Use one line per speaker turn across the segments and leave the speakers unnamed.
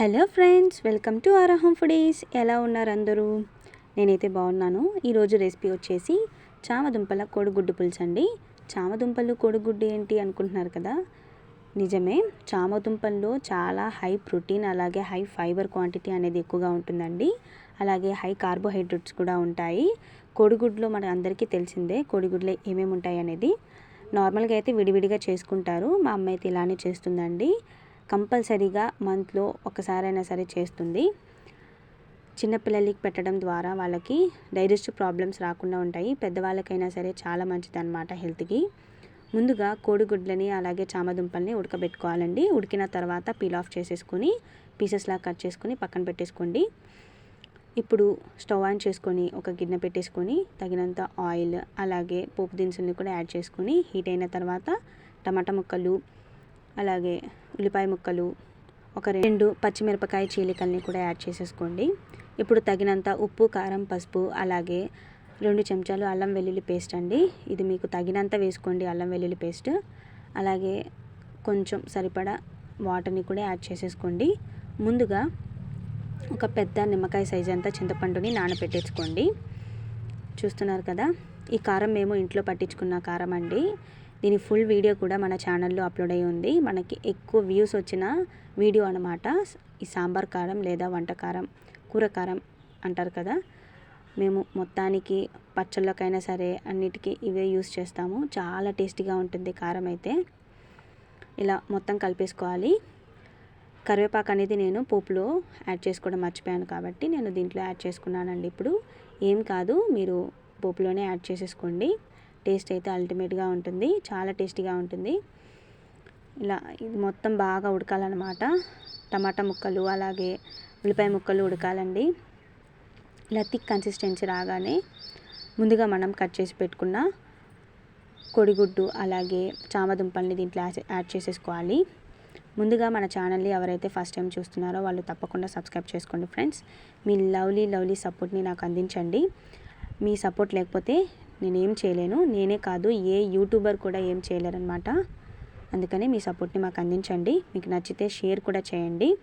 Hello friends welcome to Aaraham foodies. ఎలా ఉన్నారు అందరూ? నేనైతే బాగున్నాను. ఈరోజు రెసిపీ వచ్చేసి చామదుంపల కోడిగుడ్డు పులుసు అండి. చామదుంపలు కోడిగుడ్డు ఏంటి అనుకుంటున్నారు కదా? నిజమే చామదుంపల్లో చాలా హై ప్రోటీన్ అలాగే హై ఫైబర్ క్వాంటిటీ అనేది ఎక్కువగా ఉంటుందండి. అలాగే హై కార్బోహైడ్రేట్స్ కూడా ఉంటాయి. కోడిగుడ్లో మన అందరికీ తెలిసిందే కోడిగుడ్లో ఏమేమి ఉంటాయి అనేది. నార్మల్గా అయితే విడివిడిగా చేసుకుంటారు. మా అమ్మ అయితే ఇలానే చేస్తుందండి. కంపల్సరీగా మంత్లో ఒకసారైనా సరే చేస్తుంది. చిన్నపిల్లలకి పెట్టడం ద్వారా వాళ్ళకి డైజెస్టివ్ ప్రాబ్లమ్స్ రాకుండా ఉంటాయి. పెద్దవాళ్ళకైనా సరే చాలా మంచిది అనమాట హెల్త్కి. ముందుగా కోడిగుడ్లని అలాగే చామదుంపల్ని ఉడకబెట్టుకోవాలండి. ఉడికిన తర్వాత పీల్ ఆఫ్ చేసేసుకొని పీసెస్లా కట్ చేసుకొని పక్కన పెట్టేసుకోండి. ఇప్పుడు స్టవ్ ఆన్ చేసుకొని ఒక గిన్నె పెట్టేసుకొని తగినంత ఆయిల్ అలాగే పోపు దినుసుల్ని కూడా యాడ్ చేసుకొని హీట్ అయిన తర్వాత టమాటా ముక్కలు అలాగే ఉల్లిపాయ ముక్కలు ఒక రెండు పచ్చిమిరపకాయ చీలికల్ని కూడా యాడ్ చేసేసుకోండి. ఇప్పుడు తగినంత ఉప్పు కారం పసుపు అలాగే రెండు చెంచాలు అల్లం వెల్లుల్లి పేస్ట్ అండి. ఇది మీకు తగినంత వేసుకోండి అల్లం వెల్లుల్లి పేస్ట్. అలాగే కొంచెం సరిపడా వాటర్ని కూడా యాడ్ చేసేసుకోండి. ముందుగా ఒక పెద్ద నిమ్మకాయ సైజు అంతా చింతపండుని నానబెట్టేసుకోండి చూస్తున్నారు కదా ఈ కారం మేము ఇంట్లో పట్టించుకున్న కారం అండి. దీని ఫుల్ వీడియో కూడా మన ఛానల్లో అప్లోడ్ అయ్యి ఉంది. మనకి ఎక్కువ వ్యూస్ వచ్చిన వీడియో అనమాట ఈ సాంబార్ కారం లేదా వంట కారం కూర కారం అంటారు కదా. మేము మొత్తానికి పచ్చళ్ళకైనా సరే అన్నిటికీ ఇవే యూస్ చేస్తాము. చాలా టేస్టీగా ఉంటుంది కారం అయితే. ఇలా మొత్తం కలిపేసుకోవాలి. కరివేపాకు అనేది నేను పోపులో యాడ్ చేసుకోవడం మర్చిపోయాను కాబట్టి నేను దీంట్లో యాడ్ చేసుకున్నానండి. ఇప్పుడు ఏం కాదు మీరు పోపులోనే యాడ్ చేసేసుకోండి. టేస్ట్ అయితే అల్టిమేట్గా ఉంటుంది. చాలా టేస్టీగా ఉంటుంది. ఇలా ఇది మొత్తం బాగా ఉడకాలన్నమాట. టమాటా ముక్కలు అలాగే ఉల్లిపాయ ముక్కలు ఉడకాలండి. ఇలా థిక్ కన్సిస్టెన్సీ రాగానే ముందుగా మనం కట్ చేసి పెట్టుకున్న కొడిగుడ్డు అలాగే చామదుంపల్ని దీంట్లో యాడ్ చేసేసుకోవాలి. ముందుగా మన ఛానల్ని ఎవరైతే ఫస్ట్ టైం చూస్తున్నారో వాళ్ళు తప్పకుండా సబ్స్క్రైబ్ చేసుకోండి ఫ్రెండ్స్. మీ లవ్లీ లవ్లీ సపోర్ట్ని నాకు అందించండి. మీ సపోర్ట్ లేకపోతే నేనేం చేయలేను. నేనే కాదు ఏ యూట్యూబర్ కూడా ఏం చేయలేరనమాట అందుకని మీ సపోర్ట్ని మాకు అందించండి. మీకు నచ్చితే షేర్ కూడా చేయండి.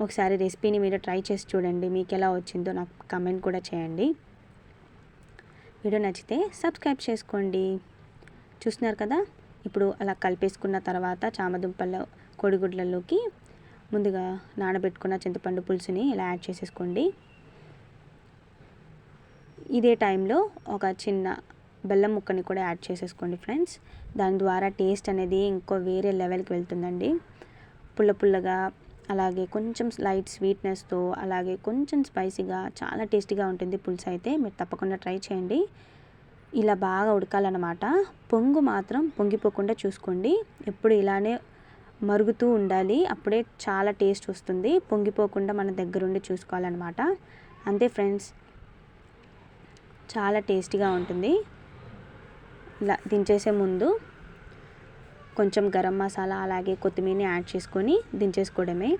ఒకసారి రెసిపీని మీరు ట్రై చేసి చూడండి. మీకు ఎలా వచ్చిందో నాకు కమెంట్ కూడా చేయండి. వీడియో నచ్చితే సబ్స్క్రైబ్ చేసుకోండి. చూస్తున్నారు కదా? ఇప్పుడు అలా కలిపేసుకున్న తర్వాత చామదుంపల కోడిగుడ్లలోకి ముందుగా నానబెట్టుకున్న చింతపండు పులుసుని ఇలా యాడ్ చేసేసుకోండి. ఇదే టైంలో ఒక చిన్న బెల్లం ముక్కని కూడా యాడ్ చేసేసుకోండి ఫ్రెండ్స్. దాని ద్వారా టేస్ట్ అనేది ఇంకో వేరే లెవెల్కి వెళ్తుందండి. పుల్ల పుల్లగా అలాగే కొంచెం లైట్ స్వీట్నెస్తో అలాగే కొంచెం స్పైసీగా చాలా టేస్టీగా ఉంటుంది పులుసు అయితే. మీరు తప్పకుండా ట్రై చేయండి. ఇలా బాగా ఉడకాలన్నమాట. పొంగు మాత్రం పొంగిపోకుండా చూసుకోండి. ఎప్పుడు ఇలానే మరుగుతూ ఉండాలి. అప్పుడే చాలా టేస్ట్ వస్తుంది. పొంగిపోకుండా మన దగ్గరుండి చూసుకోవాలన్నమాట. అంతే ఫ్రెండ్స్. చాలా టేస్టీగా ఉంటుంది. ఇలా దించేసే ముందు కొంచెం గరం మసాలా అలాగే కొత్తిమీరని యాడ్ చేసుకొని దించేసుకోవడమే.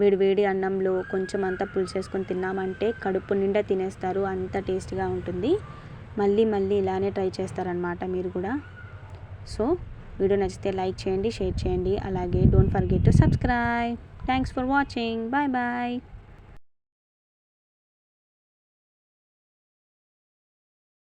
వేడివేడి వేడి అన్నంలో కొంచెం అంతా పులుసేసుకొని తిన్నామంటే కడుపు నిండా తినేస్తారు. అంత టేస్టీగా ఉంటుంది. మళ్ళీ మళ్ళీ ఇలానే ట్రై చేస్తారనమాట మీరు కూడా. సో వీడియో నచ్చితే లైక్ చేయండి షేర్ చేయండి. అలాగే don't forget to subscribe. Thanks for watching. Bye bye.